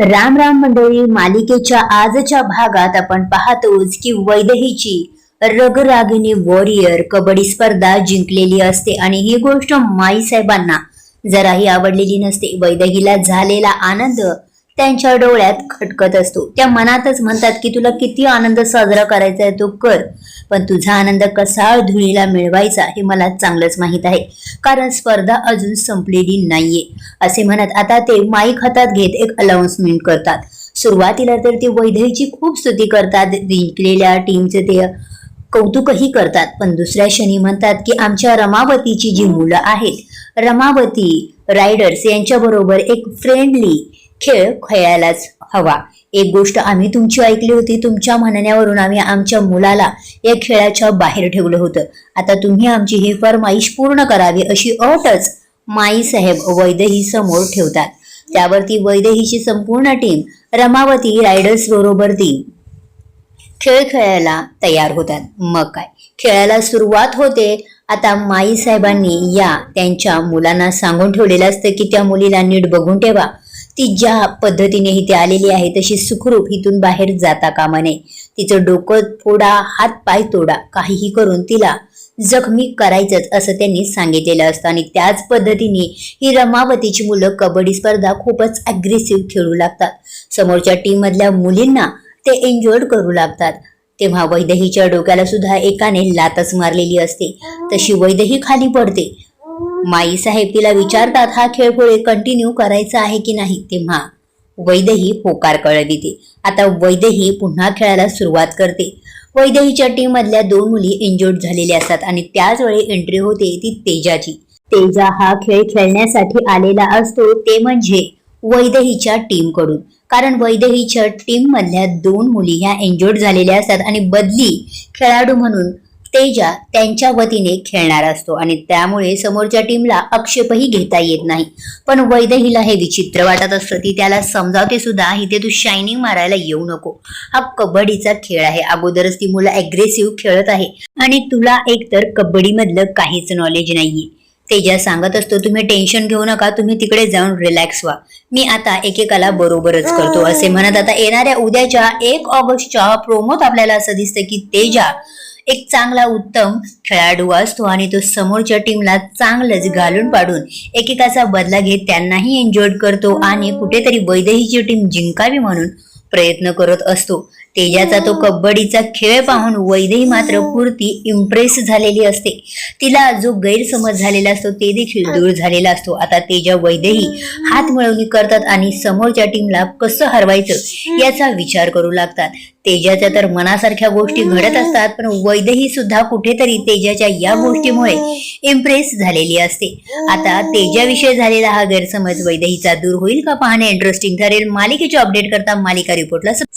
राम राम मंडळी मालिकेच्या आजच्या भागात आपण पाहतोच की वैदेहीची रगरागिनी वॉरियर कबड्डी स्पर्धा जिंकलेली असते आणि ही गोष्ट माई साहेबांना जराही आवडलेली नसते. वैदेहीला झालेला आनंद त्यांच्या डोळ्यात खटकत असतो. त्या मनातच म्हणतात की तुला किती आनंद साजरा करायचा आहे तो कर पण तुझा आनंद कसा धुळीला मिळवायचा हे मला चांगलंच माहीत आहे. कारण स्पर्धा अजून संपलेली नाहीये. असे म्हणत आता ते माईक हातात घेत एक अनाउन्समेंट करतात. सुरुवातीला तर ते वैदेहीची खूप स्तुती करतात जिंकलेल्या टीमचे ते कौतुकही करतात पण दुसऱ्या क्षणी म्हणतात की आमच्या रमावतीची जी मुलं आहेत रमावती रायडर्स यांच्याबरोबर एक फ्रेंडली खेळ खेळायलाच हवा. एक गोष्ट आम्ही तुमची ऐकली होती तुमच्या म्हणण्यावरून आम्ही आमच्या मुलाला या खेळाच्या बाहेर ठेवलं होतं. आता तुम्ही आमची ही फरमाईश पूर्ण करावी अशी अटच माई साहेब वैदेही समोर ठेवतात. त्यावरती वैदेहीची संपूर्ण टीम रमावती रायडर्स बरोबर ती खेळ खेळायला तयार होतात. मग काय? खेळायला सुरुवात होते. आता माई साहेबांनी या त्यांच्या मुलांना सांगून ठेवलेलं असतं की त्या मुलीला नीट बघून ठेवा. ती ज्या पद्धतीने इथे आलेली आहे तशी सुखरूप इथून बाहेर जाता कामा नये. तिचं डोकं फोडा हात पाय तोडा काहीही करून तिला जखमी करायचंच असं त्यांनी सांगितलेलं असतं. आणि त्याच पद्धतीने ही रमावतीची मुलं कबड्डी स्पर्धा खूपच अग्रेसिव्ह खेळू लागतात. समोरच्या टीम मधल्या मुलींना ते एन्जॉय करू लागतात. तेव्हा वैदहीच्या डोक्याला सुद्धा एकाने लातच मारलेली असते. तशी वैदही खाली पडते. माई साहेब तिला विचारतात हा खेळ पुढे कंटिन्यू करायचा आहे की नाही? तेव्हा वैदेही होकार कळविते. आता वैदेही पुन्हा खेळायला सुरुवात करते. वैदेहीच्या टीम मधल्या दोन मुली इंजोर्ड झालेल्या असतात आणि त्याच वेळी एंट्री होते ती तेजाची. तेजा हा खेळ खेळण्यासाठी आलेला असतो ते म्हणजे वैदेहीच्या टीमकडून कारण वैदेहीच्या टीम मधल्या दोन मुली ह्या इंजोर्ड झालेल्या असतात आणि बदली खेळाडू म्हणून तेजा त्यांच्या वतीने खेळणार असतो आणि त्यामुळे समोरच्या टीमला आक्षेपही घेता येत नाही. पण वैदेहीला हे विचित्र वाटत असतं. ती त्याला समजावते सुद्धा इथे तू शायनिंग मारायला येऊ नको. हा कबड्डीचा खेळ आहे. अगोदरच ती मुलं अग्रेसिव्ह खेळत आहे आणि तुला एकतर कबड्डी मधलं काहीच नॉलेज नाहीये. तेजा सांगत असतो तुम्ही टेन्शन घेऊ नका. तुम्ही तिकडे जाऊन रिलॅक्स व्हा. मी आता एकेकाला बरोबरच करतो. असे म्हणत आता येणाऱ्या उद्याच्या एक ऑगस्टच्या प्रोमोत आपल्याला असं दिसतं की तेजा एक चांगला उत्तम खेळाडू असतो आणि तो समोरच्या टीमला चांगलंच घालून पाडून एकेकाचा बदला घेत त्यांनाही एन्जॉय करतो आणि कुठेतरी वैदेहीची टीम जिंकावी म्हणून प्रयत्न करत असतो. तेजाचा तो कबड्डीचा खेळ पाहून वैदेही मात्र पुरती इम्प्रेस झालेली असते. तिला जो गैरसमज झालेला असतो ते देखील दूर झालेला असतो. आता तेजा वैदेही हात मिळवणी करतात आणि समोरच्या टीमला कसं हरवायचं याचा विचार करू लागतात. तेजाच्या तर मनासारख्या गोष्टी घडत असतात पण वैदही सुद्धा कुठेतरी तेजाच्या या गोष्टीमुळे इम्प्रेस झालेली असते. आता तेजाविषयी झालेला हा गैरसमज वैदहीचा दूर होईल का पाहणे? इंटरेस्टिंग ठरेल. मालिकेचे अपडेट करता मालिका रिपोर्टला